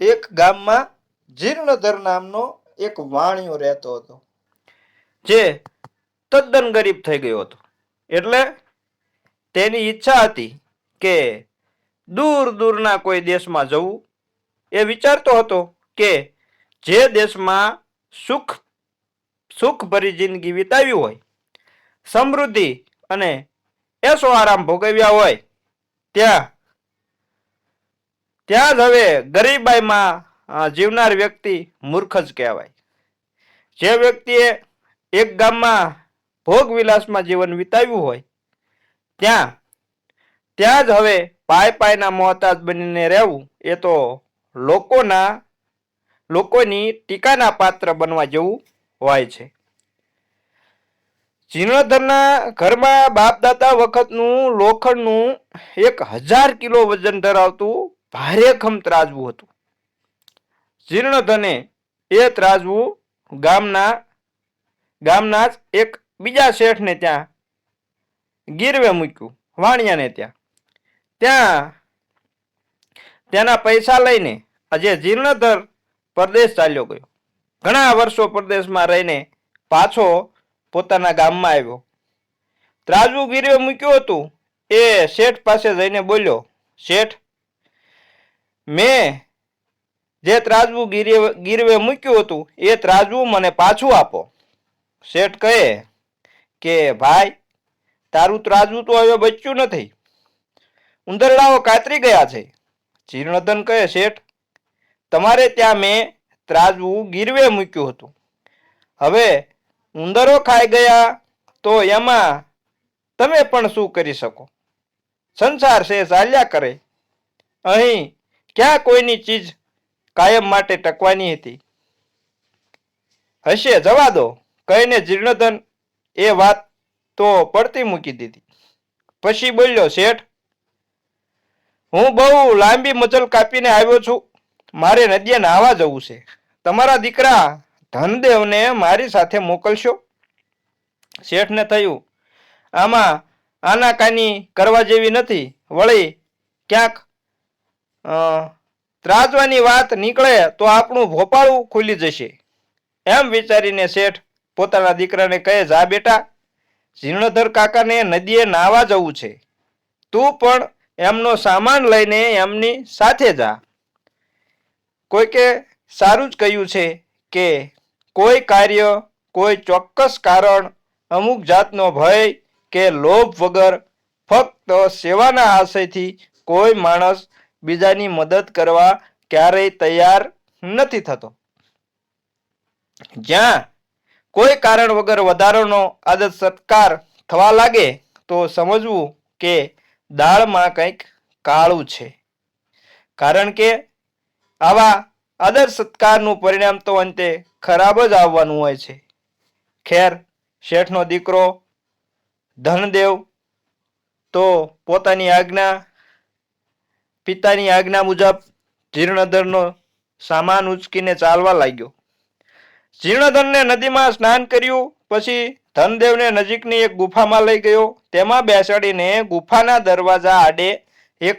એક ગામમાં જીર્ણધર નામનો એક વાણિયો રહેતો હતો, જે તદ્દન ગરીબ થઈ ગયો હતો. એટલે તેની ઈચ્છા હતી કે દૂર દૂરના કોઈ દેશમાં જવું. એ વિચારતો હતો કે જે દેશમાં સુખ, સુખભરી જિંદગી વિતાવી હોય, સમૃદ્ધિ અને એસો આરામ ભોગવ્યા હોય, ત્યાં ત્યાં જ હવે ગરીબાઈમાં જીવનાર વ્યક્તિ મૂર્ખ જ કહેવાય. જે વ્યક્તિએ એક ગામમાં ભોગ વિલાસમાં જીવન વિતાવ્યું હોય, ત્યાં ત્યાં જ હવે પાય પાયના મોહતાજ બનીને રહેવું, એ તો લોકોના, લોકોની ટીકાના પાત્ર બનવા જેવું હોય છે. જીર્ણોધરના ઘરમાં બાપ દાદા વખતનું લોખંડનું એક હજાર કિલો વજન ધરાવતું ભારેખમ ત્રાજવું હતું. જીર્ણધને એ ત્રાજવું ગામના ગામના જ એક બીજા શેઠને ત્યાં ગીરવે મૂક્યું, વાણિયાને ત્યાં. ત્યાં તેના પૈસા લઈને આજે જીર્ણધર પરદેશ ચાલ્યો ગયો. ઘણા વર્ષો પરદેશમાં રહીને પાછો પોતાના ગામમાં આવ્યો. ત્રાજવું ગીરવે મૂક્યું હતું. એ શેઠ પાસે જઈને બોલ્યો, શેઠ મેં જે ત્રાજવું ગીરવે ગીરવે મૂક્યું હતું, એ ત્રાજવું મને પાછું આપો. શેઠ કહે કે, ભાઈ, તારું ત્રાજવું તો હવે બચ્યું નથી. ઉંદરડાઓ કાતરી ગયા છે. જીર્ણધન કહે, શેઠ, તમારે ત્યાં મેં ત્રાજવું ગીરવે મૂક્યું હતું. હવે ઉંદરો ખાઈ ગયા તો એમાં તમે પણ શું કરી શકો? સંસાર છે, ચાલ્યા કરે. અહીં ક્યાં કોઈની ચીજ કાયમ માટે ટકવાની હતી? હશે, જવા દો. કહીને જીર્ણધન એ વાત તો પડતી મૂકી દીધી. પછી બોલ્યો, શેઠ, હું બહુ લાંબી મજલ કાપીને આવ્યો છું. મારે નદીએ નાહવા જવું છે. તમારા દીકરા ધનદેવને મારી સાથે મોકલશો? શેઠને થયું, આમાં આનાકાની કરવા જેવી નથી. વળી ક્યાંક ત્રાજવાની વાત નીકળે તો આપણું ભોપાળું ખુલી જશે. એમ વિચારીને શેઠ પોતાના દીકરાને કહે, જા બેટા ઝીર્ણધર કાકાને નદીએ નાહવા જવું છે. તું પણ એમનો સામાન લઈને એમની સાથે જા. કોઈકે સારું જ કહ્યું છે કે કોઈ કાર્ય, કોઈ ચોક્કસ કારણ, અમુક જાતનો ભય કે લોભ વગર ફક્ત સેવાના આશયથી કોઈ માણસ બીજાની મદદ કરવા ક્યારેય તૈયાર નથી થતો. જ્યાં કોઈ કારણ વગર વધારાનો આદત સત્કાર થવા લાગે તો સમજવું કે દાળમાં કંઈક કાળું છે. કારણ કે આવા આદર સત્કારનું પરિણામ તો અંતે ખરાબ જ આવવાનું હોય છે. ખેર, શેઠનો દીકરો, ધનદેવ તો પોતાની આજ્ઞા પિતાની આજ્ઞા મુજબ જીર્ણધરનો સામાન ઉચકીને ચાલવા લાગ્યો. જીર્ણધરને નદીમાં સ્નાન કર્યું, પછી ધનદેવને નજીકની એક ગુફામાં લઈ ગયો. તેમાં બેસાડીને ગુફાના દરવાજા આડે એક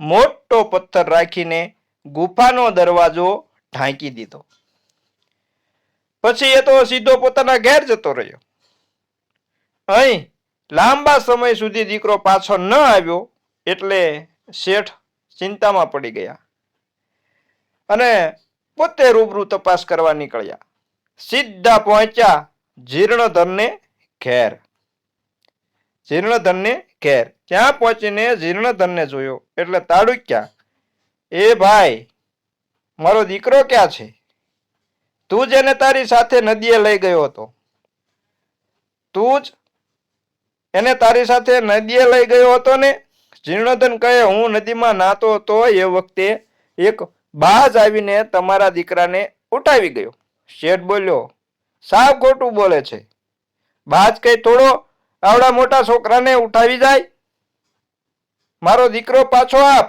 મોટો પથ્થર રાખીને ગુફાનો દરવાજો ઢાંકી દીધો. પછી એ તો સીધો પોતાના ઘેર જતો રહ્યો. અહીં લાંબા સમય સુધી દીકરો પાછો ન આવ્યો એટલે શેઠ ચિંતામાં પડી ગયા. અને પોતે રૂબરૂ તપાસ કરવા નીકળ્યા. સીધા પહોંચ્યા જીર્ણધનને ઘેર. જીર્ણધનને ઘેર. ત્યાં પહોંચીને જીર્ણધનને જોયો. એટલે તાડુક્યા, એ ભાઈ, મારો દીકરો ક્યાં છે? તું જેને તારી સાથે નદીએ લઈ ગયો હતો. તું જ એને તારી સાથે નદીએ લઈ ગયો હતો ને જીર્ણોધન કહે, હું નદીમાં નાતો હતો એ વખતે એક બાજ આવીને તમારા દીકરાને ઉઠાવી ગયો. શેઠ બોલ્યો, સાવ ખોટું બોલે છે. બાજ કઈ થોડો આવડા મોટા છોકરાને ઉઠાવી જાય? મારો દીકરો પાછો આપ.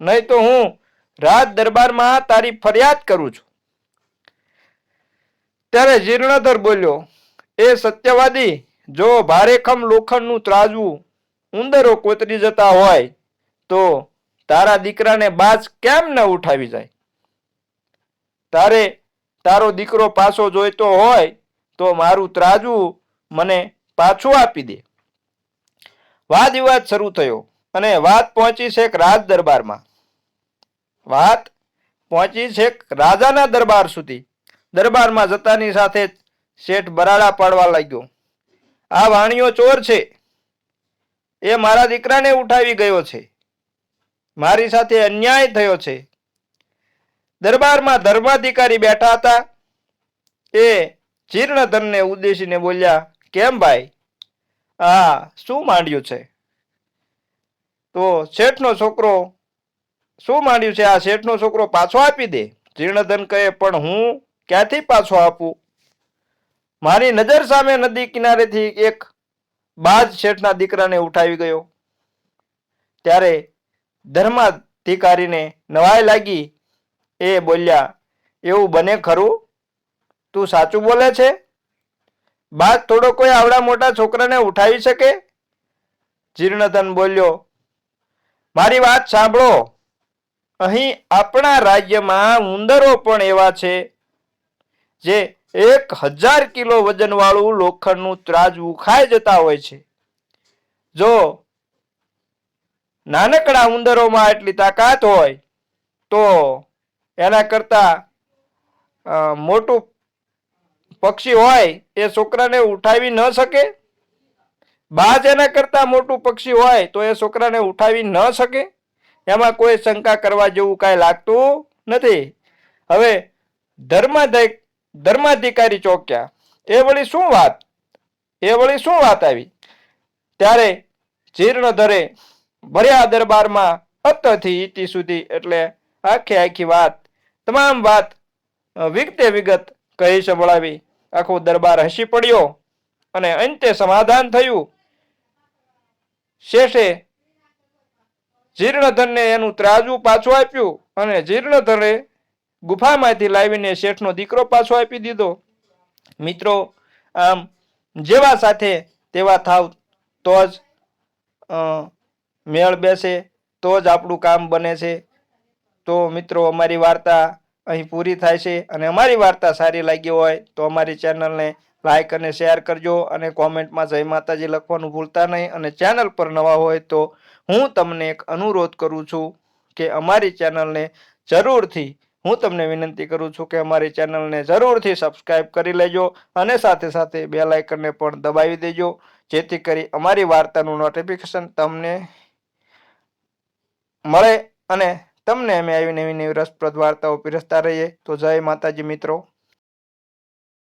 નહીં તો હું રાજ દરબારમાં તારી ફરિયાદ કરું છું. ત્યારે જીર્ણધર બોલ્યો, એ સત્યવાદી, જો ભારેખમ લોખંડનું ત્રાજવું ઉંદરો કોતરી જતા હોય તો તારા દીકરાને બાજ કેમ ન ઉઠાવી જાય? તારે તારો દીકરો પાછો જોઈતો હોય તો મારું ત્રાજુ મને પાછું આપી દે. વાદ વિવાદ શરૂ થયો અને વાત પહોંચી છેક રાજ દરબારમાં. વાત પહોંચી છેક રાજાના દરબાર સુધી. દરબારમાં જતાની સાથે જ શેઠ બરાડા પાડવા લાગ્યો. આ વાણીઓ ચોર છે. એ મારા દીકરાને ઉઠાવી ગયો છે. મારી સાથે અન્યાય થયો છે. દરબારમાં ધર્માધિકારી બેઠા હતા. એ જીર્ણધનને ઉદ્દેશીને બોલ્યા, કેમ ભાઈ? આ શું માંડ્યું છે? તો શેઠનો છોકરો, શું માંડ્યું છે? આ શેઠનો છોકરો પાછો આપી દે. જીર્ણધન કહે, પણ હું ક્યાંથી પાછો આપું? મારી નજર સામે નદી કિનારેથી એક બાજ શેઠના દીકરાને ઉઠાવી ગયો. ત્યારે ધર્માધિકારીને નવાઈ લાગી. એ બોલ્યા, એવું બને ખરું? તું સાચું બોલે છે? બાદ થોડો કોઈ આવડા મોટા છોકરાને ઉઠાવી શકે? જીર્ણધન બોલ્યો, મારી વાત સાંભળો. અહીં આપણા રાજ્યમાં ઉંદરો પણ એવા છે, જે એક હજાર કિલો વજનવાળું લોખંડનું ત્રાજવું ખાઈ જતા હોય છે. જો નાનકડા ઉંદરોમાં એટલી તાકાત હોય, તો એના કરતા મોટું પક્ષી હોય, એ છોકરાને ઉઠાવી ન શકે. બાજ એના કરતા મોટું પક્ષી હોય, તો એ છોકરાને ઉઠાવી ન શકે. એમાં કોઈ શંકા કરવા જેવું કાંઈ લાગતું નથી. હવે ધર્માધિક ધર્માધિકારી ચોક્યા. એ વળી શું વાત? એ વળી શું વાત આવી? ત્યારે જીર્ણધરે ભર્યા દરબારમાં અત્તથી ઇતિ સુધી એટલે આખી આખી વાત, તમામ વાત વિગતે વિગત કહી સંભળાવી. આખો દરબાર હસી પડ્યો અને અંતે સમાધાન થયું. શેષે જીર્ણધરને એનું ત્રાજવું પાછું આપ્યું અને જીર્ણધરે ગુફામાંથી લાવીને શેઠનો દીકરો પાછો આપી દીધો. મિત્રો, આમ જેવા સાથે તેવા થાવ તો જ મેળ બેસે, તો જ આપણું કામ બને છે. તો મિત્રો, અમારી વાર્તા અહીં પૂરી થાય છે અને અમારી વાર્તા સારી લાગી હોય તો અમારી ચેનલને લાઈક અને શેર કરજો અને કોમેન્ટમાં જય માતાજી લખવાનું ભૂલતા નહીં અને ચેનલ પર નવા હોય તો હું તમને એક અનુરોધ કરું છું કે અમારી ચેનલને જરૂરથી હું તમને વિનંતી કરું છું કે અમારી ચેનલને જરૂરથી સબસ્ક્રાઇબ કરી લેજો અને સાથે સાથે બે લાઇકનને પણ દબાવી દેજો, જેથી કરી અમારી વાર્તાનું નોટિફિકેશન તમને મળે અને તમને અમે આવી નવી નવી રસપ્રદ વાર્તાઓ પીરસતા રહીએ. તો જય માતાજી મિત્રો.